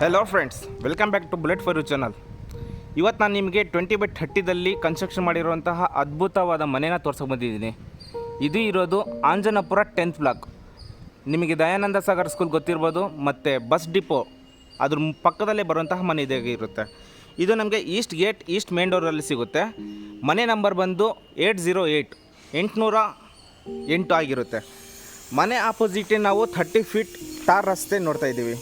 Hello friends welcome back to bullet for you channel ಇವತ್ತು ನಾನು ನಿಮಗೆ ಟ್ವೆಂಟಿ ಬೈ ಥರ್ಟಿದಲ್ಲಿ ಕನ್ಸ್ಟ್ರಕ್ಷನ್ ಮಾಡಿರುವಂತಹ ಅದ್ಭುತವಾದ ಮನೆನ ತೋರ್ಸಕ್ಕೆ ಬಂದಿದ್ದೀನಿ. ಇದು ಇರೋದು ಆಂಜನಪುರ ಟೆಂತ್ ಬ್ಲಾಕ್ ನಿಮಗೆ ದಯಾನಂದ ಸಾಗರ್ ಸ್ಕೂಲ್ ಗೊತ್ತಿರ್ಬೋದು, ಮತ್ತು ಬಸ್ ಡಿಪೋ ಅದ್ರ ಪಕ್ಕದಲ್ಲೇ ಬರುವಂತಹ ಮನೆ ಇದೆ ಇದು ನಮಗೆ ಈಸ್ಟ್ ಗೇಟ್ ಈಸ್ಟ್ ಮೇನ್ ಡೋರಲ್ಲಿ ಸಿಗುತ್ತೆ. ಮನೆ ನಂಬರ್ ಬಂದು ಏಯ್ಟ್ ಝೀರೋ ಏಯ್ಟ್ ಎಂಟುನೂರ ಎಂಟು ಆಗಿರುತ್ತೆ. ಮನೆ ಆಪೋಸಿಟೇ ನಾವು ಥರ್ಟಿ ಫೀಟ್ ಟಾರ್ ರಸ್ತೆ ನೋಡ್ತಾ ಇದ್ದೀವಿ.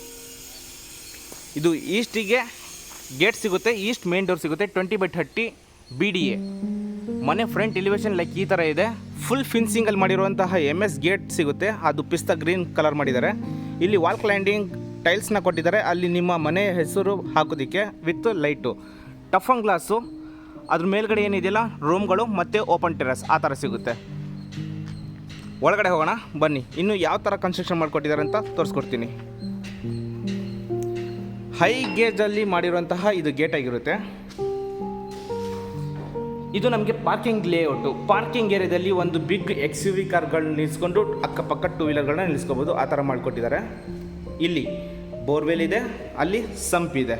ಇದು ಈಸ್ಟಿಗೆ ಗೇಟ್ ಸಿಗುತ್ತೆ, ಈಸ್ಟ್ ಮೇನ್ ಡೋರ್ ಸಿಗುತ್ತೆ, twenty by thirty B D A ಮನೆ ಫ್ರಂಟ್ ಎಲಿವೇಶನ್ ಲೈಕ್ ಈ ಥರ ಇದೆ. ಫುಲ್ ಫಿನ್ಸಿಂಗಲ್ಲಿ ಮಾಡಿರುವಂತಹ ಎಂ ಎಸ್ ಗೇಟ್ ಸಿಗುತ್ತೆ. ಅದು ಪಿಸ್ತಾ ಗ್ರೀನ್ ಕಲರ್ ಮಾಡಿದ್ದಾರೆ. ಇಲ್ಲಿ ವಾಲ್ ಕ್ಲೈಂಡಿಂಗ್ ಟೈಲ್ಸ್ನ ಕೊಟ್ಟಿದ್ದಾರೆ. ಅಲ್ಲಿ ನಿಮ್ಮ ಮನೆ ಹೆಸರು ಹಾಕೋದಕ್ಕೆ ವಿತ್ ಲೈಟು ಟಫನ್ ಗ್ಲಾಸು ಅದ್ರ ಮೇಲ್ಗಡೆ ಏನಿದೆಯಲ್ಲ? ರೂಮ್ಗಳು ಮತ್ತು ಓಪನ್ ಟೆರಸ್ ಆ ಥರ ಸಿಗುತ್ತೆ. ಒಳಗಡೆ ಹೋಗೋಣ. ಬನ್ನಿ. ಇನ್ನು ಯಾವ ಥರ ಕನ್ಸ್ಟ್ರಕ್ಷನ್ ಮಾಡಿಕೊಟ್ಟಿದ್ದಾರೆ ಅಂತ ತೋರಿಸ್ಕೊಡ್ತೀನಿ. ಹೈ ಗೇಜಲ್ಲಿ ಮಾಡಿರುವಂತಹ ಇದು ಗೇಟ್ ಆಗಿರುತ್ತೆ. ಇದು ನಮಗೆ ಪಾರ್ಕಿಂಗ್ ಲೇಔಟು ಪಾರ್ಕಿಂಗ್ ಏರಿಯಾದಲ್ಲಿ ಒಂದು ಬಿಗ್ ಎಕ್ಸ್ ಯು ವಿ ಕಾರ್ಗಳನ್ನ ನಿಲ್ಲಿಸ್ಕೊಂಡು ಅಕ್ಕಪಕ್ಕ ಟೂ ವೀಲರ್ಗಳನ್ನ ನಿಲ್ಲಿಸ್ಕೋಬೋದು ಆ ಥರ ಮಾಡಿಕೊಟ್ಟಿದ್ದಾರೆ. ಇಲ್ಲಿ ಬೋರ್ವೆಲ್ ಇದೆ, ಅಲ್ಲಿ ಸಂಪ್ ಇದೆ.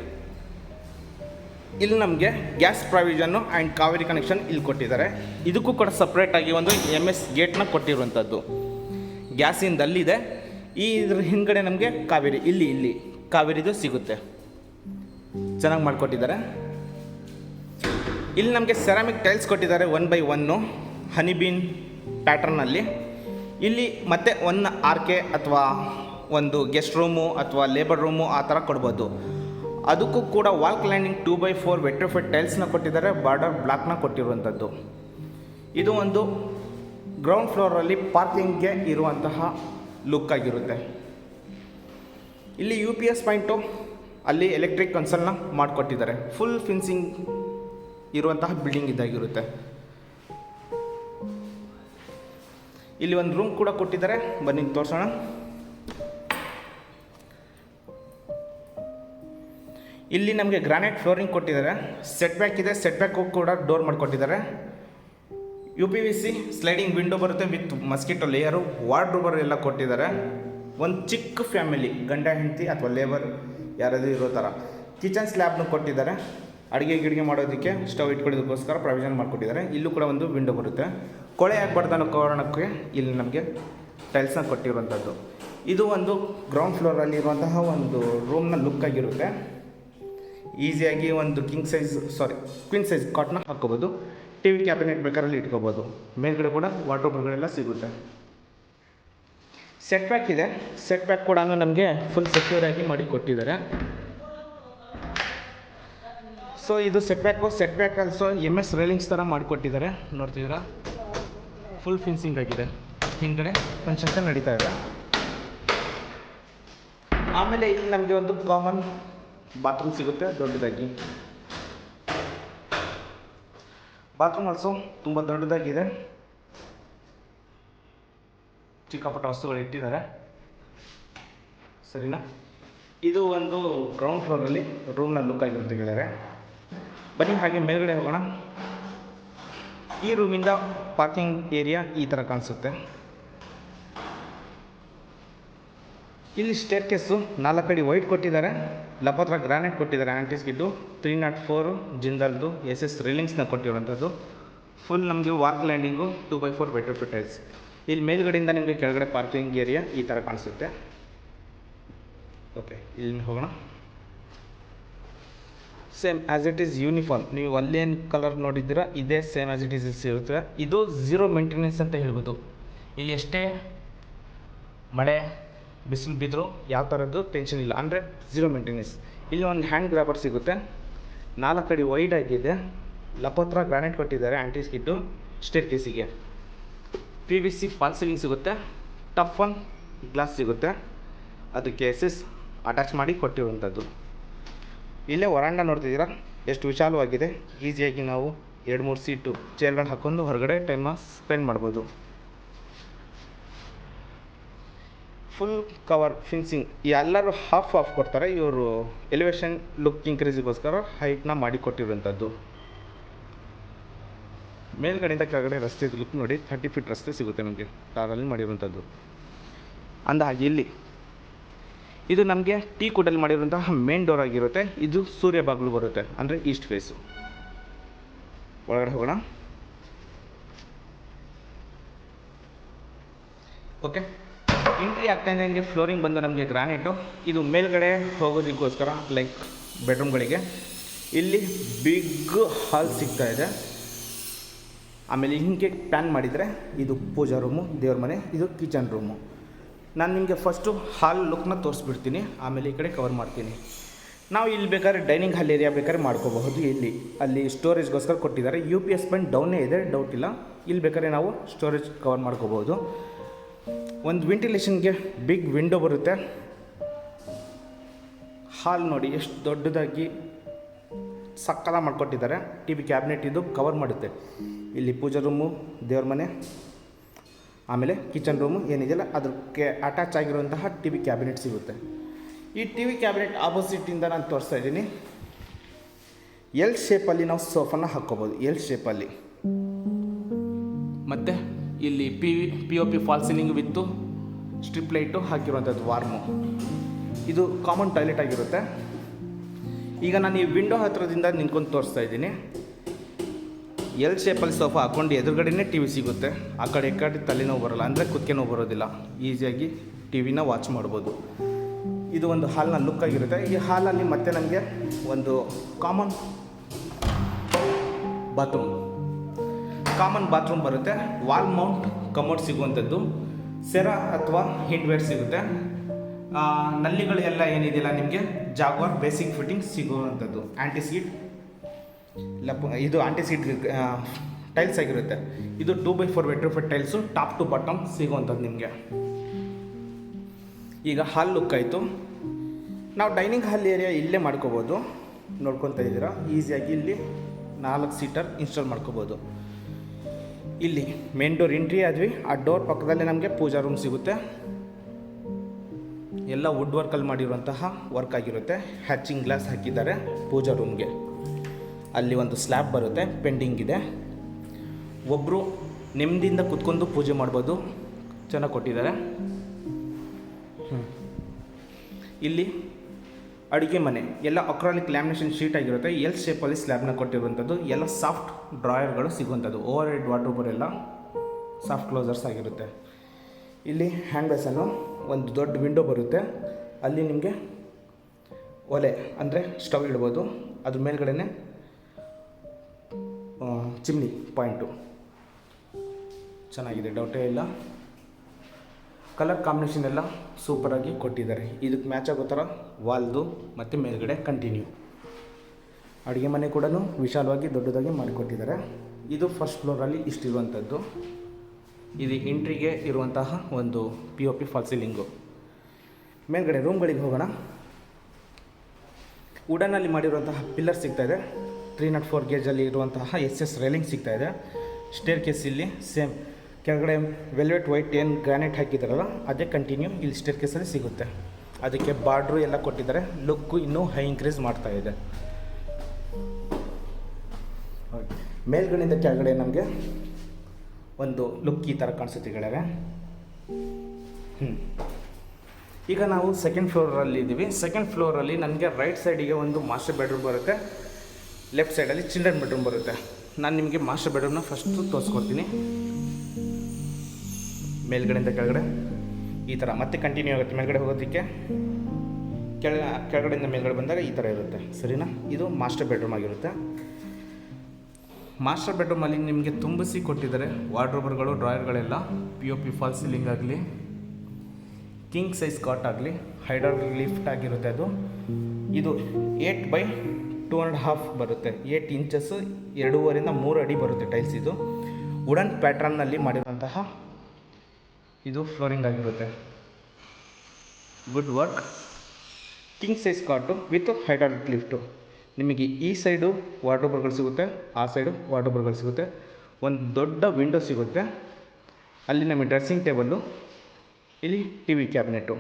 ಇಲ್ಲಿ ನಮಗೆ gas provision and Kaveri connection ಇಲ್ಲಿ ಕೊಟ್ಟಿದ್ದಾರೆ. ಇದಕ್ಕೂ ಕೂಡ ಸಪ್ರೇಟಾಗಿ ಒಂದು ಎಂ ಎಸ್ ಗೇಟ್ನ ಕೊಟ್ಟಿರುವಂಥದ್ದು. ಗ್ಯಾಸಿಂದ ಅಲ್ಲಿದೆ. ಈ ಇದ್ರ ಹಿಂದ್ಗಡೆ ನಮಗೆ ಕಾವೇರಿ, ಇಲ್ಲಿ ಇಲ್ಲಿ. ಕಾವೇರಿದು ಸಿಗುತ್ತೆ. ಚೆನ್ನಾಗಿ ಮಾಡಿಕೊಟ್ಟಿದ್ದಾರೆ. ಇಲ್ಲಿ ನಮಗೆ ಸೆರಾಮಿಕ್ ಟೈಲ್ಸ್ ಕೊಟ್ಟಿದ್ದಾರೆ ಒನ್ ಬೈ ಒನ್ನು ಹನಿಬೀನ್ ಪ್ಯಾಟರ್ನಲ್ಲಿ ಇಲ್ಲಿ ಮತ್ತೆ ಒನ್ ಆರ್ ಕೆ ಅಥವಾ ಒಂದು ಗೆಸ್ಟ್ ರೂಮು ಅಥವಾ ಲೇಬರ್ ರೂಮು ಆ ಥರ ಕೊಡ್ಬೋದು. ಅದಕ್ಕೂ ಕೂಡ wall cladding two by four vitrified ಟೈಲ್ಸ್ನ ಕೊಟ್ಟಿದ್ದಾರೆ ಬಾರ್ಡರ್ ಬ್ಲಾಕ್ನ ಕೊಟ್ಟಿರುವಂಥದ್ದು. ಇದು ಒಂದು ಗ್ರೌಂಡ್ ಫ್ಲೋರಲ್ಲಿ ಪಾರ್ಕಿಂಗ್ಗೆ ಇರುವಂತಹ ಲುಕ್ ಆಗಿರುತ್ತೆ. ಇಲ್ಲಿ ಯು ಪಿ ಎಸ್ ಪಾಯಿಂಟು ಅಲ್ಲಿ ಎಲೆಕ್ಟ್ರಿಕ್ ಕನ್ಸಲ್ನ ಮಾಡಿಕೊಟ್ಟಿದ್ದಾರೆ. ಫುಲ್ ಫಿನ್ಸಿಂಗ್ ಇರುವಂತಹ ಬಿಲ್ಡಿಂಗ್ ಇದ್ದಾಗಿರುತ್ತೆ ಇಲ್ಲಿ ಒಂದು ರೂಮ್ ಕೂಡ ಕೊಟ್ಟಿದ್ದಾರೆ. ಬನ್ನಿ, ತೋರಿಸೋಣ. ಇಲ್ಲಿ ನಮಗೆ ಗ್ರಾನೈಟ್ ಫ್ಲೋರಿಂಗ್ ಕೊಟ್ಟಿದ್ದಾರೆ. ಸೆಟ್ ಬ್ಯಾಕ್ ಇದೆ. ಸೆಟ್ ಬ್ಯಾಕ್ ಕೂಡ ಡೋರ್ ಮಾಡಿಕೊಟ್ಟಿದ್ದಾರೆ. U P V C sliding window ಬರುತ್ತೆ ವಿತ್ ಮಸ್ಕಿಟೋ ಲೇಯರು ವಾರ್ಡ್ರೋಬರ್ ಎಲ್ಲ ಕೊಟ್ಟಿದ್ದಾರೆ. ಒಂದು ಚಿಕ್ಕ ಫ್ಯಾಮಿಲಿ, ಗಂಡ, ಹೆಂಡತಿ ಅಥವಾ ಲೇಬರ್ ಯಾರಾದರೂ ಇರೋ ಥರ ಕಿಚನ್ ಸ್ಲ್ಯಾಬ್ನು ಕೊಟ್ಟಿದ್ದಾರೆ. ಅಡುಗೆ, ಗಿಡಿಗೆ ಮಾಡೋದಕ್ಕೆ ಸ್ಟವ್ ಇಟ್ಕೊಳ್ಳೋದಕ್ಕೋಸ್ಕರ ಪ್ರೊವಿಷನ್ ಮಾಡಿಕೊಟ್ಟಿದ್ದಾರೆ. ಇಲ್ಲೂ ಕೂಡ ಒಂದು ವಿಂಡೋ ಬರುತ್ತೆ. ಕೊಳೆ ಆಗಬಾರ್ದು ಅನ್ನೋ ಕಾರಣಕ್ಕೆ ಇಲ್ಲಿ ನಮಗೆ ಟೈಲ್ಸ್ನ ಕೊಟ್ಟಿರುವಂಥದ್ದು ಇದು ಒಂದು ಗ್ರೌಂಡ್ ಫ್ಲೋರಲ್ಲಿ ಇರುವಂತಹ ಒಂದು ರೂಮ್ನ ಲುಕ್ ಆಗಿರುತ್ತೆ. ಈಸಿಯಾಗಿ ಒಂದು king size sorry queen size ಕಾಟ್ನ ಹಾಕ್ಕೋಬೋದು. ಟಿ ವಿ ಕ್ಯಾಬಿನೆಟ್ ಬೇಕಾರಲ್ಲಿ ಇಟ್ಕೋಬೋದು. ಮೇಲ್ಗಡೆ ಕೂಡ ವಾರ್ಡ್ರೋಬ್ಗಳೆಲ್ಲ ಸಿಗುತ್ತೆ. ಸೆಟ್ ಬ್ಯಾಕ್ ಇದೆ. ಸೆಟ್ ಬ್ಯಾಕ್ ಕೂಡ ನಮಗೆ ಫುಲ್ ಸೆಕ್ಯೂರ್ ಆಗಿ ಮಾಡಿ ಕೊಟ್ಟಿದ್ದಾರೆ. ಸೊ ಇದು set back set back also M S railings ಥರ ಮಾಡಿಕೊಟ್ಟಿದ್ದಾರೆ ನೋಡ್ತಿದ್ದೀರಾ ಫುಲ್ ಫಿನ್ಸಿಂಗ್ ಆಗಿದೆ. ಹಿಂದ್ಗಡೆ ಕನ್ಸ್ಟ್ರಕ್ಷನ್ ನಡೀತಾ ಇದೆ. ಆಮೇಲೆ ಇಲ್ಲಿ ನಮಗೆ ಒಂದು ಕಾಮನ್ ಬಾತ್ರೂಮ್ ಸಿಗುತ್ತೆ, ದೊಡ್ಡದಾಗಿ. ಬಾತ್ರೂಮ್ ಆಲ್ಸೋ ತುಂಬ ದೊಡ್ಡದಾಗಿದೆ. ಚಿಕ್ಕಪುಟ್ಟ ವಸ್ತುಗಳು ಇಟ್ಟಿದ್ದಾರೆ. ಸರಿನಾ? ಇದು ಒಂದು ಗ್ರೌಂಡ್ ಫ್ಲೋರಲ್ಲಿ ರೂಮ್ನ ಲುಕ್ ಆಗಿರುತ್ತೆ ಗೆಳೆಯರೆ ಬನ್ನಿ, ಹಾಗೆ ಮೇಲ್ಗಡೆ ಹೋಗೋಣ. ಈ ರೂಮಿಂದ ಪಾರ್ಕಿಂಗ್ ಏರಿಯಾ ಈ ಥರ ಕಾಣಿಸುತ್ತೆ. ಇಲ್ಲಿ ಸ್ಟೇರ್ ಕೇಸು ನಾಲ್ಕು ಅಡಿ ವೈಟ್ ಕೊಟ್ಟಿದ್ದಾರೆ. ಲಪತ್ರ ಗ್ರಾನೈಟ್ ಕೊಟ್ಟಿದ್ದಾರೆ. ಆಂಟಿಸ್ಗಿದ್ದು ತ್ರೀ ನಾಟ್ ಫೋರು ಜಿಂದಲ್ದು ಎಸ್ ಎಸ್ ರಿಲಿಂಗ್ಸ್ನ ಕೊಟ್ಟಿರುವಂಥದ್ದು. ಫುಲ್ ನಮಗೆ wall cladding two by four vitrified tiles ಇಲ್ಲಿ ಮೇಲ್ಗಡೆಯಿಂದ ನಿಮಗೆ ಕೆಳಗಡೆ ಪಾರ್ಕಿಂಗ್ ಏರಿಯಾ ಈ ಥರ ಕಾಣಿಸುತ್ತೆ. ಓಕೆ ಇಲ್ಲಿ ಹೋಗೋಣ. Same as it is uniform ನೀವು ಅಲ್ಲೇನು ಕಲರ್ ನೋಡಿದ್ದೀರ, ಇದೇ ಸೇಮ್ ಆ್ಯಸ್ ಇಟ್ ಈಸ್ ಇರುತ್ತೆ ಇದು ಝೀರೋ ಮೇಂಟೆನೆನ್ಸ್ ಅಂತ ಹೇಳ್ಬೋದು. ಇಲ್ಲಿ ಎಷ್ಟೇ ಮಳೆ, ಬಿಸಿಲು ಬಿದ್ದರೂ ಯಾವ ಥರದ್ದು ಟೆನ್ಷನ್ ಇಲ್ಲ. ಅಂದರೆ ಝೀರೋ ಮೇಂಟೆನೆನ್ಸ್ ಇಲ್ಲಿ ಒಂದು ಹ್ಯಾಂಡ್ ಗ್ರಾಬರ್ ಸಿಗುತ್ತೆ. ನಾಲ್ಕು ಅಡಿ ವೈಡ್ ಆಗಿದೆ. ಲಪತ್ರ ಗ್ರಾನೈಟ್ ಕೊಟ್ಟಿದ್ದಾರೆ antiskid stair ಕೇಸಿಗೆ P V C fall ceiling ಸಿಗುತ್ತೆ ಟಫ್ ಒನ್ ಗ್ಲಾಸ್ ಸಿಗುತ್ತೆ. ಅದಕ್ಕೆ ಎಸ್ ಅಟ್ಯಾಚ್ ಮಾಡಿ ಕೊಟ್ಟಿರುವಂಥದ್ದು. ಇಲ್ಲೇ ವರಾಂಡ ನೋಡ್ತಿದ್ದೀರಾ? ಎಷ್ಟು ವಿಶಾಲವಾಗಿದೆ. ಈಸಿಯಾಗಿ ನಾವು ಎರಡು ಮೂರು ಸೀಟು ಚೇರ್ಗಳನ್ನ ಹಾಕ್ಕೊಂಡು ಹೊರಗಡೆ ಟೈಮ ಸ್ಪೆಂಡ್ ಮಾಡ್ಬೋದು. ಫುಲ್ ಕವರ್ ಫಿನ್ಸಿಂಗ್ ಎಲ್ಲರೂ ಹಾಫ್ ಹಾಫ್ ಕೊಡ್ತಾರೆ. ಇವರು ಎಲಿವೇಶನ್ ಲುಕ್ ಇನ್ಕ್ರೀಸಿಗೋಸ್ಕರ ಹೈಟ್ನ ಮಾಡಿ ಕೊಟ್ಟಿರುವಂಥದ್ದು. ಮೇಲ್ಗಡೆಯಿಂದ ಕೆಳಗಡೆ ರಸ್ತೆ ಲುಕ್ ನೋಡಿ ಥರ್ಟಿ ಫೀಟ್ ರಸ್ತೆ ಸಿಗುತ್ತೆ ನಮಗೆ ಕಾರಲ್ಲಿ ಮಾಡಿರುವಂಥದ್ದು. ಅಂದ ಹಾಗೆ ಇಲ್ಲಿ, ಇದು ನಮಗೆ ಟೀ ಕುಡಲ್ಲಿ ಮಾಡಿರುವಂತಹ ಮೇನ್ ಡೋರ್ ಆಗಿರುತ್ತೆ. ಇದು ಸೂರ್ಯ ಬಾಗಿಲು ಬರುತ್ತೆ, ಅಂದರೆ ಈಸ್ಟ್ ಫೇಸು ಒಳಗಡೆ ಹೋಗೋಣ. ಓಕೆ ಎಂಟ್ರಿ ಆಗ್ತಾ ಇದ್ದಂಗೆ ಫ್ಲೋರಿಂಗ್ ಬಂದು ನಮಗೆ ಗ್ರಾನೈಟು ಇದು ಮೇಲ್ಗಡೆ ಹೋಗೋದಕ್ಕೋಸ್ಕರ ಲೈಕ್ ಬೆಡ್ರೂಮ್ಗಳಿಗೆ ಇಲ್ಲಿ ಬಿಗ್ ಹಾಲ್ ಸಿಗ್ತಾ ಇದೆ. ಆಮೇಲೆ ಹಿಂಗೆ ಪ್ಯಾನ್ ಮಾಡಿದರೆ ಇದು ಪೂಜಾ ರೂಮು ದೇವ್ರ ಮನೆ, ಇದು ಕಿಚನ್ ರೂಮು ನಾನು ನಿಮಗೆ ಫಸ್ಟು ಹಾಲ್ ಲುಕ್ನ ತೋರಿಸ್ಬಿಡ್ತೀನಿ, ಆಮೇಲೆ ಈ ಕಡೆ ಕವರ್ ಮಾಡ್ತೀನಿ. ನಾವು ಇಲ್ಲಿ ಬೇಕಾದ್ರೆ ಡೈನಿಂಗ್ ಹಾಲ್ ಏರಿಯಾ ಬೇಕಾದ್ರೆ ಮಾಡ್ಕೋಬಹುದು ಇಲ್ಲಿ. ಅಲ್ಲಿ ಸ್ಟೋರೇಜ್ಗೋಸ್ಕರ ಕೊಟ್ಟಿದ್ದಾರೆ. ಯು ಪಿ ಎಸ್ ಪಾಯಿಂಟ್ ಡೌನೇ ಇದೆ ಡೌಟ್ ಇಲ್ಲ. ಇಲ್ಲಿ ಬೇಕಾದ್ರೆ ನಾವು ಸ್ಟೋರೇಜ್ ಕವರ್ ಮಾಡ್ಕೋಬಹುದು. ಒಂದು ವೆಂಟಿಲೇಷನ್ಗೆ ಬಿಗ್ ವಿಂಡೋ ಬರುತ್ತೆ. ಹಾಲ್ ನೋಡಿ ಎಷ್ಟು ದೊಡ್ಡದಾಗಿ ಸಕ್ಕದ ಮಾಡಿಕೊಟ್ಟಿದ್ದಾರೆ. ಟಿ ವಿ ಕ್ಯಾಬಿನೆಟ್ ಇದು ಕವರ್ ಮಾಡುತ್ತೆ. ಇಲ್ಲಿ ಪೂಜಾ ರೂಮು, ದೇವ್ರ ಮನೆ, ಆಮೇಲೆ ಕಿಚನ್ ರೂಮು ಏನಿದೆಯಲ್ಲ, ಅದಕ್ಕೆ ಅಟ್ಯಾಚ್ ಆಗಿರುವಂತಹ ಟಿ ವಿ ಕ್ಯಾಬಿನೆಟ್ ಸಿಗುತ್ತೆ. ಈ ಟಿ ವಿ ಕ್ಯಾಬಿನೆಟ್ ಆಪೋಸಿಟಿಂದ ನಾನು ತೋರಿಸ್ತಾ ಇದ್ದೀನಿ. ಎಲ್ ಶೇಪಲ್ಲಿ ನಾವು ಸೋಫಾನ ಹಾಕ್ಕೋಬೋದು ಎಲ್ ಶೇಪಲ್ಲಿ ಮತ್ತು ಇಲ್ಲಿ P V P O P fall ceiling with strip light ಹಾಕಿರುವಂಥದ್ದು warm ಇದು ಕಾಮನ್ ಟಾಯ್ಲೆಟ್ ಆಗಿರುತ್ತೆ. ಈಗ ನಾನು ಈ ವಿಂಡೋ ಹತ್ರದಿಂದ ನಿಂತ್ಕೊಂಡು ತೋರಿಸ್ತಾ ಇದ್ದೀನಿ. ಎಲ್ ಶೇಪಲ್ಲಿ ಸೋಫಾ ಹಾಕ್ಕೊಂಡು ಎದುರುಗಡೆನೇ ಟಿ ವಿ ಸಿಗುತ್ತೆ. ಆ ಕಡೆ ಈ ಕಡೆ ತಲೆನೋವು ಬರೋಲ್ಲ, ಅಂದರೆ ಕುತ್ತಿಗೆ ನೋವು ಬರೋದಿಲ್ಲ. ಈಸಿಯಾಗಿ ಟಿ ವಿನ ವಾಚ್ ಮಾಡ್ಬೋದು. ಇದು ಒಂದು ಹಾಲ್ನ ಲುಕ್ ಆಗಿರುತ್ತೆ. ಈ ಹಾಲಲ್ಲಿ ಮತ್ತೆ ನಮಗೆ ಒಂದು ಕಾಮನ್ ಬಾತ್ರೂಮ್ ಕಾಮನ್ ಬಾತ್ರೂಮ್ ಬರುತ್ತೆ. ವಾಲ್ ಮೌಂಟ್ ಕಮೋಡ್ ಸಿಗುವಂಥದ್ದು. ಸೆರ ಅಥವಾ ಹಿಂಡ್ವೇರ್ ಸಿಗುತ್ತೆ. ನಲ್ಲಿಗಳು ಎಲ್ಲ ಏನಿದೆಯಲ್ಲ ನಿಮಗೆ? ಜಾಗ್ವಾರ್ ಬೇಸಿಕ್ ಫಿಟ್ಟಿಂಗ್ ಸಿಗುವಂಥದ್ದು. ಆ್ಯಂಟಿ ಲಪ್ ಇದು ಆಂಟಿ ಸೀಟ್ ಟೈಲ್ಸ್ ಆಗಿರುತ್ತೆ. ಇದು two by four vitrified tiles top to bottom ಸಿಗುವಂಥದ್ದು ನಿಮಗೆ. ಈಗ ಹಾಲ್ ಲುಕ್ ಆಯಿತು. ನಾವು ಡೈನಿಂಗ್ ಹಾಲ್ ಏರಿಯಾ ಇಲ್ಲೇ ಮಾಡ್ಕೋಬೋದು. ನೋಡ್ಕೊತಾ ಇದ್ದೀರಾ? ಈಸಿಯಾಗಿ ಇಲ್ಲಿ ನಾಲ್ಕು ಸೀಟರ್ ಇನ್ಸ್ಟಾಲ್ ಮಾಡ್ಕೋಬೋದು. ಇಲ್ಲಿ ಮೇನ್ ಡೋರ್ ಎಂಟ್ರಿ ಆದ್ವಿ. ಆ ಡೋರ್ ಪಕ್ಕದಲ್ಲೇ ನಮಗೆ ಪೂಜಾ ರೂಮ್ ಸಿಗುತ್ತೆ. ಎಲ್ಲ ವುಡ್ ವರ್ಕಲ್ಲಿ ಮಾಡಿರುವಂತಹ ವರ್ಕ್ ಆಗಿರುತ್ತೆ. ಹ್ಯಾಚಿಂಗ್ ಗ್ಲಾಸ್ ಹಾಕಿದ್ದಾರೆ ಪೂಜಾ ರೂಮ್ಗೆ ಅಲ್ಲಿ ಒಂದು ಸ್ಲ್ಯಾಬ್ ಬರುತ್ತೆ ಪೆಂಡಿಂಗ್ ಇದೆ. ಒಬ್ಬರು ನೆಮ್ಮದಿಯಿಂದ ಕುತ್ಕೊಂಡು ಪೂಜೆ ಮಾಡ್ಬೋದು. ಚೆನ್ನಾಗಿ ಕೊಟ್ಟಿದ್ದಾರೆ. ಇಲ್ಲಿ ಅಡುಗೆ ಮನೆ, ಎಲ್ಲ ಅಕ್ರಾಲಿಕ್ ಲ್ಯಾಮಿನೇಷನ್ ಶೀಟ್ ಆಗಿರುತ್ತೆ. ಎಲ್ ಶೇಪಲ್ಲಿ ಸ್ಲ್ಯಾಬ್ನ ಕೊಟ್ಟಿರುವಂಥದ್ದು. ಎಲ್ಲ ಸಾಫ್ಟ್ ಡ್ರಾಯರ್ಗಳು ಸಿಗುವಂಥದ್ದು. ಓವರ್ ಹೆಡ್ ವಾಟ್ರೂಬರ್ ಎಲ್ಲ ಸಾಫ್ಟ್ ಕ್ಲೋಸರ್ಸ್ ಆಗಿರುತ್ತೆ. ಇಲ್ಲಿ ಹ್ಯಾಂಡ್ ಬೇಸನ್ನು ಒಂದು ದೊಡ್ಡ ವಿಂಡೋ ಬರುತ್ತೆ. ಅಲ್ಲಿ ನಿಮಗೆ ಒಲೆ, ಅಂದರೆ ಸ್ಟವ್ ಇಡ್ಬೋದು. ಅದ್ರ ಮೇಲ್ಗಡೆನೆ ಚಿಮ್ನಿ ಪಾಯಿಂಟು. ಚೆನ್ನಾಗಿದೆ ಡೌಟೇ ಇಲ್ಲ. ಕಲರ್ ಕಾಂಬಿನೇಷನ್ ಎಲ್ಲ ಸೂಪರಾಗಿ ಕೊಟ್ಟಿದ್ದಾರೆ. ಇದಕ್ಕೆ ಮ್ಯಾಚ್ ಆಗೋ ಥರ ವಾಲ್ದು ಮತ್ತು ಮೇಲ್ಗಡೆ ಕಂಟಿನ್ಯೂ ಅಡುಗೆ ಮನೆ ಕೂಡ ವಿಶಾಲವಾಗಿ ದೊಡ್ಡದಾಗಿ ಮಾಡಿಕೊಟ್ಟಿದ್ದಾರೆ. ಇದು ಫಸ್ಟ್ ಫ್ಲೋರಲ್ಲಿ ಇಷ್ಟಿರುವಂಥದ್ದು. ಇದು ಎಂಟ್ರಿಗೆ ಇರುವಂತಹ ಒಂದು P O P fall ceiling ಮೇಲ್ಗಡೆ ರೂಮ್ಗಳಿಗೆ ಹೋಗೋಣ. ವುಡನ್ನಲ್ಲಿ ಮಾಡಿರುವಂತಹ ಪಿಲ್ಲರ್ ಸಿಗ್ತಾಯಿದೆ ತ್ರೀ ನಾಟ್ ಫೋರ್ ಗೇಜಲ್ಲಿ ಇರುವಂತಹ ಎಸ್ ಎಸ್ ರೈಲಿಂಗ್ ಸಿಗ್ತಾ ಇದೆ. ಸ್ಟೇರ್ ಕೇಸ್ ಇಲ್ಲಿ ಸೇಮ್ ಕೆಳಗಡೆ ವೆಲ್ವೆಟ್ ವೈಟ್ ಏನು ಗ್ರಾನೈಟ್ ಹಾಕಿದಾರಲ್ಲ, ಅದೇ ಕಂಟಿನ್ಯೂ ಇಲ್ಲಿ ಸ್ಟೇರ್ ಕೇಸಲ್ಲಿ ಸಿಗುತ್ತೆ. ಅದಕ್ಕೆ ಬಾರ್ಡ್ರು ಎಲ್ಲ ಕೊಟ್ಟಿದ್ದಾರೆ. ಲುಕ್ಕು ಇನ್ನೂ ಹೈ ಇನ್ಕ್ರೀಸ್ ಮಾಡ್ತಾ ಇದೆ. ಮೇಲ್ಗಡೆಯಿಂದ ಕೆಳಗಡೆ ನಮಗೆ ಒಂದು ಲುಕ್ ಈ ಥರ ಕಾಣಿಸುತ್ತೆ ಹ್ಞೂ ಈಗ ನಾವು ಸೆಕೆಂಡ್ ಫ್ಲೋರಲ್ಲಿ ಇದ್ದೀವಿ ಸೆಕೆಂಡ್ ಫ್ಲೋರಲ್ಲಿ ನನಗೆ ರೈಟ್ ಸೈಡಿಗೆ ಒಂದು ಮಾಸ್ಟರ್ ಬೆಡ್ರೂಮ್ ಬರುತ್ತೆ. ಲೆಫ್ಟ್ ಸೈಡಲ್ಲಿ ಚಿಲ್ಡ್ರನ್ ಬೆಡ್ರೂಮ್ ಬರುತ್ತೆ. ನಾನು ನಿಮಗೆ ಮಾಸ್ಟರ್ ಬೆಡ್ರೂಮ್ನ ಫಸ್ಟು ತೋರಿಸ್ಕೊಡ್ತೀನಿ. ಮೇಲ್ಗಡೆಯಿಂದ ಕೆಳಗಡೆ. ಈ ಥರ ಮತ್ತೆ ಕಂಟಿನ್ಯೂ ಆಗುತ್ತೆ ಮೇಲ್ಗಡೆ ಹೋಗೋದಕ್ಕೆ. ಕೆಳ ಕೆಳಗಡೆಯಿಂದ ಮೇಲ್ಗಡೆ ಬಂದಾಗ ಈ ಥರ ಇರುತ್ತೆ. ಸರಿನಾ? ಇದು ಮಾಸ್ಟರ್ ಬೆಡ್ರೂಮ್ ಆಗಿರುತ್ತೆ. ಮಾಸ್ಟರ್ ಬೆಡ್ರೂಮಲ್ಲಿ ನಿಮಗೆ ತುಂಬಿಸಿ ಕೊಟ್ಟಿದ್ದಾರೆ. ವಾರ್ಡ್ರೋಬರ್ಗಳು ಡ್ರಾಯರ್ಗಳೆಲ್ಲ P O P fall ceiling ಆಗಲಿ. ಕಿಂಗ್ ಸೈಜ್ ಕಾಟ್ ಆಗಲಿ. ಹೈಡ್ರಾಲಿಕ್ ಲಿಫ್ಟ್ ಆಗಿರುತ್ತೆ ಅದು. ಇದು eight by two and half ಬರುತ್ತೆ. ಏಟ್ ಇಂಚಸ್ ಎರಡೂವರೆಯಿಂದ ಮೂರು ಅಡಿ ಬರುತ್ತೆ ಟೈಲ್ಸ್ ಇದು. ವುಡನ್ ಪ್ಯಾಟ್ರನ್ನಲ್ಲಿ ಮಾಡಿರುವಂತಹ ಇದು ಫ್ಲೋರಿಂಗ್ ಆಗಿರುತ್ತೆ. Good work king size cot with hydraulic lift ನಿಮಗೆ ಈ ಸೈಡು ವಾರ್ಡ್ರೋಬರ್ಗಳು ಸಿಗುತ್ತೆ, ಆ ಸೈಡು ವಾರ್ಡ್ರೋಬರ್ಗಳು ಸಿಗುತ್ತೆ. ಒಂದು ದೊಡ್ಡ ವಿಂಡೋ ಸಿಗುತ್ತೆ. ಅಲ್ಲಿ ನಮಗೆ ಡ್ರೆಸ್ಸಿಂಗ್ ಟೇಬಲ್ಲು ಇಲ್ಲಿ ಟಿ ವಿ ಕ್ಯಾಬಿನೆಟ್ಟು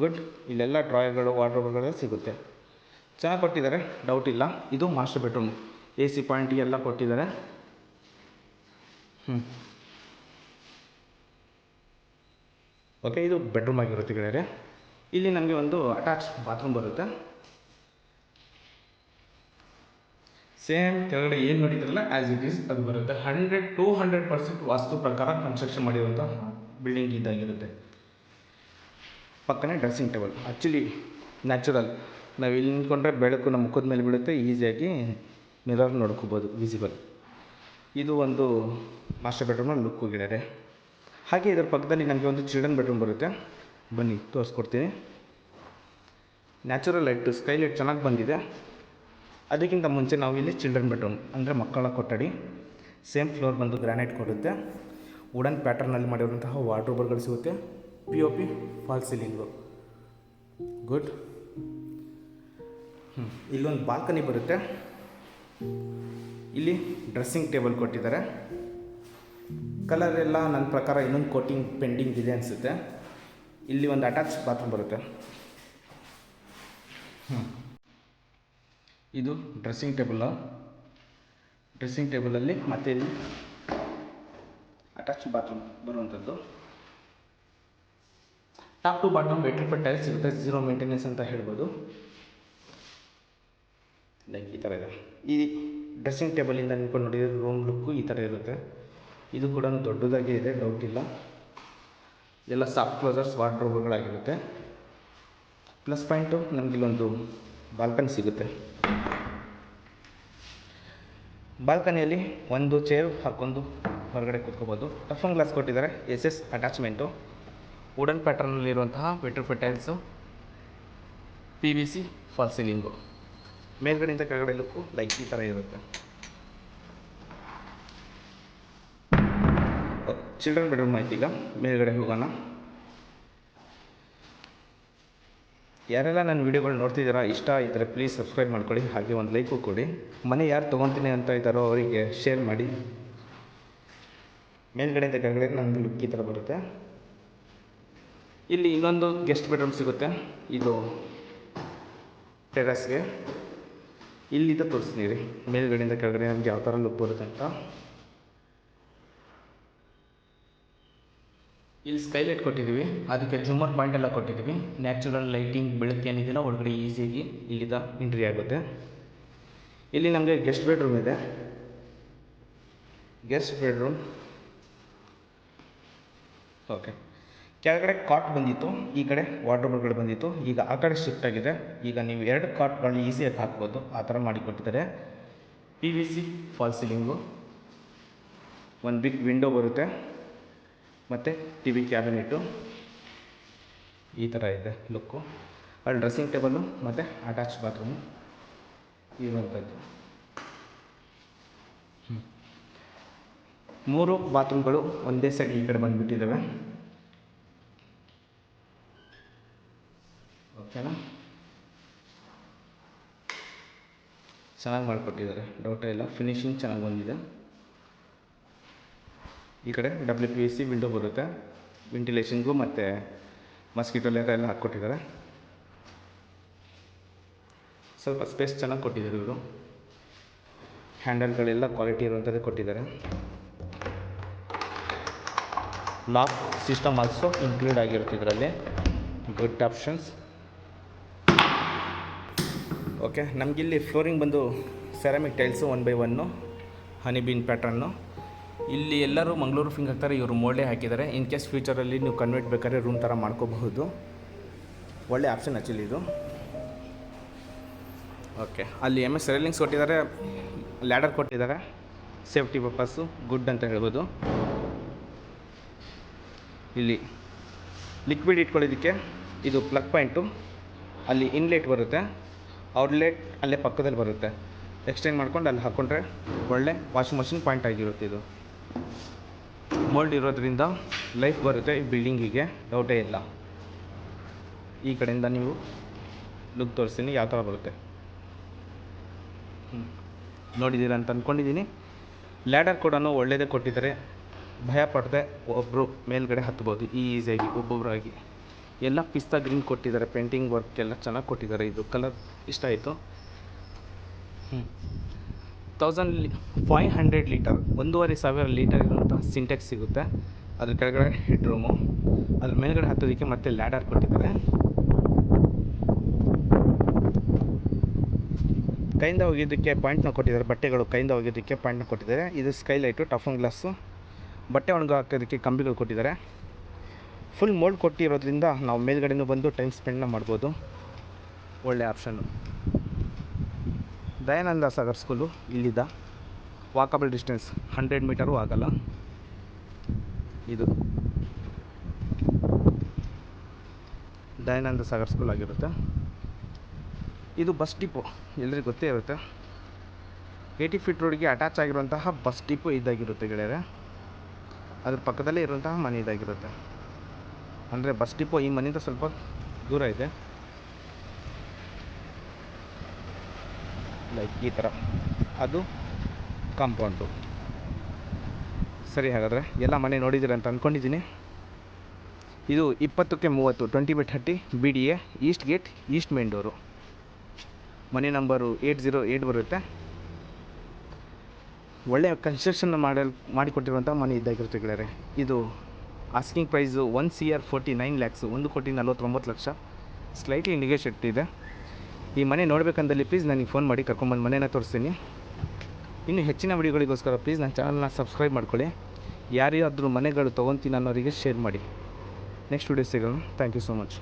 ಗುಡ್ ಇಲ್ಲೆಲ್ಲ ಡ್ರಾಯರ್ಗಳು ವಾರ್ಡ್ರೋಬ್ಗಳೆಲ್ಲ ಸಿಗುತ್ತೆ. ಚೆನ್ನಾಗಿ ಕೊಟ್ಟಿದ್ದಾರೆ ಡೌಟ್ ಇಲ್ಲ. ಇದು master bedroom A C point ಎಲ್ಲ ಕೊಟ್ಟಿದ್ದಾರೆ. ಹ್ಞೂ ಓಕೆ ಇದು ಬೆಡ್ರೂಮ್ ಆಗಿರುತ್ತೆ ಗೆಳೆಯರೆ. ಇಲ್ಲಿ ನಮಗೆ ಒಂದು ಅಟ್ಯಾಚ್ ಬಾತ್ರೂಮ್ ಬರುತ್ತೆ. ಸೇಮ್ ಕೆಳಗಡೆ ಏನು ನೋಡಿದ್ರಲ್ಲ ಆ್ಯಸ್ ಇಟ್ ಈಸ್ ಅದು ಬರುತ್ತೆ. Hundred to hundred percent vastu ಪ್ರಕಾರ ಕನ್ಸ್ಟ್ರಕ್ಷನ್ ಮಾಡಿರುವಂಥ ಬಿಲ್ಡಿಂಗ್ ಇದಾಗಿರುತ್ತೆ. ಪಕ್ಕನೇ ಡ್ರೆಸ್ಸಿಂಗ್ ಟೇಬಲ್ ಆ್ಯಕ್ಚುಲಿ ನ್ಯಾಚುರಲ್ ನಾವು ಇಲ್ಲಿ ನಿಂತ್ಕೊಂಡ್ರೆ ಬೆಳಕು ನಮ್ಮ ಮುಖದ ಮೇಲೆ ಬೀಳುತ್ತೆ, ಈಸಿಯಾಗಿ ಮಿರರ್ ನೋಡ್ಕೋಬೋದು ವಿಸಿಬಲ್ ಇದು ಒಂದು ಮಾಸ್ಟರ್ ಬೆಡ್ರೂಮ್ನ ಲುಕ್ ಹೋಗಿದ್ದಾರೆ. ಹಾಗೆ ಇದರ ಪಕ್ಕದಲ್ಲಿ ನನಗೆ ಒಂದು ಚಿಲ್ಡ್ರನ್ ಬೆಡ್ರೂಮ್ ಬರುತ್ತೆ. ಬನ್ನಿ, ತೋರಿಸ್ಕೊಡ್ತೀನಿ. ನ್ಯಾಚುರಲ್ ಲೈಟ್ ಸ್ಕೈ ಲೈಟ್ ಚೆನ್ನಾಗಿ ಬಂದಿದೆ. ಅದಕ್ಕಿಂತ ಮುಂಚೆ ನಾವು ಇಲ್ಲಿ ಚಿಲ್ಡ್ರನ್ ಬೆಡ್ರೂಮ್ ಅಂದರೆ ಮಕ್ಕಳ ಕೊಠಡಿ. ಸೇಮ್ ಫ್ಲೋರ್ ಬಂದು ಗ್ರಾನೈಟ್ ಕೊಡುತ್ತೆ. ವುಡನ್ ಪ್ಯಾಟರ್ನಲ್ಲಿ ಮಾಡಿರುವಂತಹ ವಾರ್ಡ್ರೋಬರ್ಗಳು ಸಿಗುತ್ತೆ. P O P fall ceiling good ಇಲ್ಲೊಂದು ಬಾಲ್ಕನಿ ಬರುತ್ತೆ. ಇಲ್ಲಿ ಡ್ರೆಸ್ಸಿಂಗ್ ಟೇಬಲ್ ಕೊಟ್ಟಿದ್ದಾರೆ. ಕಲರ್ ಎಲ್ಲ ನನ್ನ ಪ್ರಕಾರ ಇನ್ನೊಂದು ಕೋಟಿಂಗ್ ಪೆಂಡಿಂಗ್ ಇದೆ ಅನಿಸುತ್ತೆ. ಇಲ್ಲಿ ಒಂದು ಅಟ್ಯಾಚ್ ಬಾತ್ರೂಮ್ ಬರುತ್ತೆ. ಹ್ಞೂ ಇದು ಡ್ರೆಸ್ಸಿಂಗ್ ಟೇಬಲ್ ಡ್ರೆಸ್ಸಿಂಗ್ ಟೇಬಲಲ್ಲಿ ಮತ್ತೆ ಇಲ್ಲಿ ಅಟ್ಯಾಚ್ ಬಾತ್ರೂಮ್ ಬರುವಂಥದ್ದು. ಟಾಪ್ ಟು ಬಾಟಮ್ ಬೆಟ್ರ್ ಟೈಲ್ಸ್ ಸಿಗುತ್ತೆ ಝೀರೋ ಮೇಂಟೆನೆನ್ಸ್ ಅಂತ ಹೇಳ್ಬೋದು. ಲೈಕ್ ಈ ಥರ ಇದೆ. ಈ ಡ್ರೆಸ್ಸಿಂಗ್ ಟೇಬಲಿಂದ ನಿಂತ್ಕೊಂಡು ನೋಡಿದರೆ ರೂಮ್ ಲುಕ್ಕು ಈ ಥರ ಇರುತ್ತೆ. ಇದು ಕೂಡ ದೊಡ್ಡದಾಗಿ ಇದೆ ಡೌಟ್ ಇಲ್ಲ. ಎಲ್ಲ ಸಾಫ್ಟ್ ಕ್ಲೋಸರ್ಸ್ ವಾರ್ಡ್ರೋಬ್ಗಳಾಗಿರುತ್ತೆ ಪ್ಲಸ್ ಪಾಯಿಂಟು ನಮ್ಗೆ ಇಲ್ಲೊಂದು ಬಾಲ್ಕನಿ ಸಿಗುತ್ತೆ. ಬಾಲ್ಕನಿಯಲ್ಲಿ ಒಂದು ಚೇರ್ ಹಾಕ್ಕೊಂಡು ಹೊರಗಡೆ ಕೂತ್ಕೋಬೋದು. ಟಫನ್ ಗ್ಲಾಸ್ ಕೊಟ್ಟಿದ್ದಾರೆ ಎಸ್ ಎಸ್ ಅಟ್ಯಾಚ್ಮೆಂಟು ವುಡನ್ ಪ್ಯಾಟರ್ನಲ್ಲಿರುವಂತಹ better tiles P V C fall ceiling ಮೇಲ್ಗಡೆಯಿಂದ ಕೆಳಗಡೆ ಲುಕ್ಕು ಲೈಕ್ ಈ ಥರ ಇರುತ್ತೆ. ಚಿಲ್ಡ್ರನ್ ಬೆಡ್ರೂಮ್ ಆಯ್ತೀಗ ಮೇಲ್ಗಡೆ ಹೋಗೋಣ. ಯಾರೆಲ್ಲ ನನ್ನ ವೀಡಿಯೋಗಳು ನೋಡ್ತಿದ್ದೀರಾ, ಇಷ್ಟ ಇದ್ದರೆ ಪ್ಲೀಸ್ ಸಬ್ಸ್ಕ್ರೈಬ್ ಮಾಡ್ಕೊಳ್ಳಿ, ಹಾಗೆ ಒಂದು ಲೈಕು ಕೊಡಿ. ಮನೆ ಯಾರು ತೊಗೊತೀನಿ ಅಂತ ಇದ್ದಾರೋ ಅವರಿಗೆ ಶೇರ್ ಮಾಡಿ. ಮೇಲ್ಗಡೆಯಿಂದ ಕೆಳಗಡೆ ನನ್ನ ಲುಕ್ ಈ ಥರ ಬರುತ್ತೆ. ಇಲ್ಲಿ ಇನ್ನೊಂದು ಗೆಸ್ಟ್ ಬೆಡ್ರೂಮ್ ಸಿಗುತ್ತೆ. ಇದು ಟೆರಸ್ಗೆ ಇಲ್ಲಿಂದ ತೋರಿಸ್ತೀನಿ ರೀ. ಮೇಲ್ಗಡೆಯಿಂದ ಕೆಳಗಡೆ ನಮ್ಗೆ ಯಾವ ಥರ ಲುಕ್ ಬರುತ್ತೆ ಅಂತ. ಇಲ್ಲಿ ಸ್ಕೈಲೈಟ್ ಕೊಟ್ಟಿದ್ದೀವಿ. ಅದಕ್ಕೆ ಜುಮ್ಮರ್ ಪಾಯಿಂಟ್ ಎಲ್ಲ ಕೊಟ್ಟಿದ್ದೀವಿ. ನ್ಯಾಚುರಲ್ ಲೈಟಿಂಗ್ ಬೆಳಕು ಏನಿದೆಯಲ್ಲ ಒಳಗಡೆ ಈಸಿಯಾಗಿ ಇಲ್ಲಿಂದ ಎಂಟ್ರಿ ಆಗುತ್ತೆ. ಇಲ್ಲಿ ನಮಗೆ ಗೆಸ್ಟ್ ಬೆಡ್ರೂಮ್ ಇದೆ. ಗೆಸ್ಟ್ ಬೆಡ್ರೂಮ್ ಓಕೆ ಕೆಳಗಡೆ ಕಾಟ್ ಬಂದಿತ್ತು, ಈ ಕಡೆ ವಾರ್ಡ್ರೋಬ್ಗಳು ಬಂದಿತ್ತು. ಈಗ ಆ ಕಡೆ ಶಿಫ್ಟ್ ಆಗಿದೆ. ಈಗ ನೀವು ಎರಡು ಕಾಟ್ಗಳನ್ನ ಈಸಿಯಾಗಿ ಹಾಕ್ಬೋದು. ಆ ಥರ ಮಾಡಿಕೊಟ್ಟಿದ್ದಾರೆ P V C false ceiling ಒಂದು ಬಿಗ್ ವಿಂಡೋ ಬರುತ್ತೆ. ಮತ್ತು ಟಿ ವಿ ಕ್ಯಾಬಿನೆಟ್ಟು ಈ ಥರ ಇದೆ ಲುಕ್ಕು ಅಲ್ಲಿ ಡ್ರೆಸ್ಸಿಂಗ್ ಟೇಬಲು ಮತ್ತು ಅಟ್ಯಾಚ್ ಬಾತ್ರೂಮು ಇರುವಂಥದ್ದು. ಮೂರು ಬಾತ್ರೂಮ್ಗಳು ಒಂದೇ ಸೈಡ್ ಈ ಕಡೆ ಬಂದುಬಿಟ್ಟಿದ್ದಾವೆ. ಓಕೆನಾ? ಚೆನ್ನಾಗಿ ಮಾಡಿಕೊಟ್ಟಿದ್ದಾರೆ. ಡೌಟೇ ಇಲ್ಲ. ಫಿನಿಶಿಂಗ್ ಚೆನ್ನಾಗಿ ಬಂದಿದೆ. ಈ ಕಡೆ ಡಬ್ಲ್ಯೂ ಪಿ ಸಿ ವಿಂಡೋ ಬರುತ್ತೆ. ವೆಂಟಿಲೇಷನ್ಗೂ ಮತ್ತು ಮಸ್ಕಿಟೋ ಲೇರ ಎಲ್ಲ ಹಾಕ್ಕೊಟ್ಟಿದ್ದಾರೆ. ಸ್ವಲ್ಪ ಸ್ಪೇಸ್ ಚೆನ್ನಾಗಿ ಕೊಟ್ಟಿದ್ದಾರೆ ಇವರು. ಹ್ಯಾಂಡಲ್ಗಳೆಲ್ಲ ಕ್ವಾಲಿಟಿ ಇರುವಂಥದ್ದೇ ಕೊಟ್ಟಿದ್ದಾರೆ. ಲಾಕ್ ಸಿಸ್ಟಮ್ ಆಲ್ಸೋ ಇನ್ಕ್ಲೂಡ್ ಆಗಿರುತ್ತೆ ಇದರಲ್ಲಿ. ಗುಡ್ ಆಪ್ಷನ್ಸ್ ಓಕೆ ನಮಗಿಲ್ಲಿ ಫ್ಲೋರಿಂಗ್ ಬಂದು ceramic tiles one by one ಹನಿಬೀನ್ pattern ಇಲ್ಲಿ ಎಲ್ಲರೂ ಮಂಗಳೂರು ಫಿಂಗ್ ಹಾಕ್ತಾರೆ, ಇವರು ಮೋಳೆ ಹಾಕಿದ್ದಾರೆ. ಇನ್ ಕೇಸ್ ಫ್ಯೂಚರಲ್ಲಿ ನೀವು ಕನ್ವರ್ಟ್ ಬೇಕಾದ್ರೆ ರೂಮ್ ಥರ ಮಾಡ್ಕೋಬಹುದು. ಒಳ್ಳೆ ಆಪ್ಷನ್ ಆ್ಯಕ್ಚುಲಿ ಇದು. ಓಕೆ ಅಲ್ಲಿ ಎಂ ಎಸ್ ರೇಲಿಂಗ್ಸ್ ಕೊಟ್ಟಿದ್ದಾರೆ ಲ್ಯಾಡರ್ ಕೊಟ್ಟಿದ್ದಾರೆ. ಸೇಫ್ಟಿ ಪರ್ಪಸ್ಸು ಗುಡ್ ಅಂತ ಹೇಳ್ಬೋದು. ಇಲ್ಲಿ ಲಿಕ್ವಿಡ್ ಇಟ್ಕೊಳ್ಳೋದಕ್ಕೆ ಇದು ಪ್ಲಗ್ ಪಾಯಿಂಟು ಅಲ್ಲಿ ಇನ್ಲೆಟ್ ಬರುತ್ತೆ. ಔಟ್ಲೆಟ್ ಅಲ್ಲೇ ಪಕ್ಕದಲ್ಲಿ ಬರುತ್ತೆ. ಎಕ್ಸ್ಟೆಂಡ್ ಮಾಡ್ಕೊಂಡು ಅಲ್ಲಿ ಹಾಕ್ಕೊಂಡ್ರೆ ಒಳ್ಳೆ ವಾಷಿಂಗ್ ಮಷಿನ್ ಪಾಯಿಂಟ್ ಆಗಿರುತ್ತೆ ಇದು. ಮೋಲ್ಡ್ ಇರೋದ್ರಿಂದ ಲೈಫ್ ಬರುತ್ತೆ ಈ ಬಿಲ್ಡಿಂಗಿಗೆ ಡೌಟೇ ಇಲ್ಲ. ಈ ಕಡೆಯಿಂದ ನೀವು ಲುಕ್ ತೋರಿಸ್ತೀನಿ, ಯಾವ ಥರ ಬರುತ್ತೆ. ಹ್ಞೂ ನೋಡಿದ್ದೀರ ಅಂತ ಅಂದ್ಕೊಂಡಿದ್ದೀನಿ ಲ್ಯಾಡರ್ ಕೂಡ ಒಳ್ಳೆಯದೇ ಕೊಟ್ಟಿದ್ದಾರೆ. ಭಯ ಪಡದೆ ಒಬ್ಬರು ಮೇಲ್ಗಡೆ ಹತ್ಬೋದು ಈಸಿಯಾಗಿ ಒಬ್ಬೊಬ್ಬರಾಗಿ ಎಲ್ಲ ಪಿಸ್ತಾ ಗ್ರೀನ್ ಕೊಟ್ಟಿದ್ದಾರೆ, ಪೇಂಟಿಂಗ್ ವರ್ಕ್ ಎಲ್ಲ ಚೆನ್ನಾಗಿ ಕೊಟ್ಟಿದ್ದಾರೆ. ಇದು ಕಲರ್ ಇಷ್ಟ ಆಯಿತು. ತೌಸಂಡ್ ಫೈವ್ ಹಂಡ್ರೆಡ್ ಲೀಟರ್ ಒಂದೂವರೆ ಸಾವಿರ ಲೀಟರ್ ಇರುವಂಥ ಸಿಂಟೆಕ್ಸ್ ಸಿಗುತ್ತೆ. ಅದ್ರ ಕೆಳಗಡೆ ಹೆಡ್ ರೂಮು ಅದ್ರ ಮೇಲ್ಗಡೆ ಹತ್ತೋದಕ್ಕೆ ಮತ್ತೆ ಲ್ಯಾಡರ್ ಕೊಟ್ಟಿದ್ದಾರೆ. ಕೈಯಿಂದ ಒಗೆಯೋದಕ್ಕೆ ಪಾಯಿಂಟ್ನ ಕೊಟ್ಟಿದ್ದಾರೆ, ಬಟ್ಟೆಗಳು ಕೈಯಿಂದ ಒಗೆಯೋದಕ್ಕೆ ಪಾಯಿಂಟ್ನ ಕೊಟ್ಟಿದ್ದಾರೆ. ಇದು ಸ್ಕೈಲೈಟು ಟಫನ್ ಗ್ಲಾಸು ಬಟ್ಟೆ ಒಣಗಾಕೋದಕ್ಕೆ ಕಂಬಿಗಳು ಕೊಟ್ಟಿದ್ದಾರೆ. ಫುಲ್ ಮೋಲ್ಡ್ ಕೊಟ್ಟಿರೋದ್ರಿಂದ ನಾವು ಮೇಲ್ಗಡೆನೂ ಬಂದು ಟೈಮ್ ಸ್ಪೆಂಡ್ನ ಮಾಡ್ಬೋದು. ಒಳ್ಳೆ ಆಪ್ಷನ್ನು ದಯಾನಂದ ಸಾಗರ್ ಸ್ಕೂಲು ಇಲ್ಲಿದ್ದ ವಾಕಬಲ್ ಡಿಸ್ಟೆನ್ಸ್ ಹಂಡ್ರೆಡ್ ಮೀಟರು ಆಗಲ್ಲ. ಇದು. ದಯಾನಂದ ಸಾಗರ್ ಸ್ಕೂಲ್ ಆಗಿರುತ್ತೆ. ಇದು ಬಸ್ ಡಿಪೋ ಎಲ್ಲರಿಗೂ ಗೊತ್ತೇ ಇರುತ್ತೆ. ಏಯ್ಟಿ ಫೀಟ್ ರೋಡ್ಗೆ ಅಟ್ಯಾಚ್ ಆಗಿರುವಂತಹ ಬಸ್ ಡಿಪೋ ಇದಾಗಿರುತ್ತೆ ಗೆಳೆಯರೆ. ಅದ್ರ ಪಕ್ಕದಲ್ಲೇ ಇರುವಂತಹ ಮನೆ ಇದಾಗಿರುತ್ತೆ. ಅಂದರೆ ಬಸ್ ಡಿಪೋ ಈ ಮನೆಯಿಂದ ಸ್ವಲ್ಪ ದೂರ ಇದೆ. ಲೈಕ್ ಈ ಥರ ಅದು ಕಾಂಪೌಂಡು ಸರಿ ಹಾಗಾದರೆ ಎಲ್ಲ ಮನೆ ನೋಡಿದ್ದೀರ ಅಂತ ಅಂದ್ಕೊಂಡಿದ್ದೀನಿ ಇದು ಇಪ್ಪತ್ತಕ್ಕೆ ಮೂವತ್ತು twenty by thirty B D A east gate east main door ಮನೆ ನಂಬರು ಏಯ್ಟ್ ಜೀರೋ ಏಯ್ಟ್ ಬರುತ್ತೆ. ಒಳ್ಳೆಯ ಕನ್ಸ್ಟ್ರಕ್ಷನ್ ಮಾಡಲ್ ಮಾಡಿಕೊಟ್ಟಿರುವಂಥ ಮನೆ ಇದ್ದಾಗಿರುತ್ತೆ ಗೆಳೆಯರೆ. ಇದು asking price one C R forty nine lakhs ಒಂದು ಕೋಟಿ ನಲ್ವತ್ತೊಂಬತ್ತು ಲಕ್ಷ. ಸ್ಲೈಟ್ಲಿ ನಿಗೋಷಿಯೇಟ್ ಇದೆ. ಈ ಮನೆ ನೋಡಬೇಕಂದಲ್ಲಿ ಪ್ಲೀಸ್ ನನಗೆ ಫೋನ್ ಮಾಡಿ ಕರ್ಕೊಂಬಂದು ಮನೇನ ತೋರಿಸ್ತೀನಿ. ಇನ್ನು ಹೆಚ್ಚಿನ ವಿಡಿಯೋಗಳಿಗೋಸ್ಕರ ಪ್ಲೀಸ್ ನನ್ನ ಚಾನಲ್ನ ಸಬ್ಸ್ಕ್ರೈಬ್ ಮಾಡ್ಕೊಳ್ಳಿ. ಯಾರ್ಯಾದ್ರೂ ಮನೆಗಳು ತೊಗೊತೀನಿ ಅನ್ನೋರಿಗೆ ಶೇರ್ ಮಾಡಿ. ನೆಕ್ಸ್ಟ್ ವಿಡಿಯೋ ಸಿಗೋಣ. Thank you so much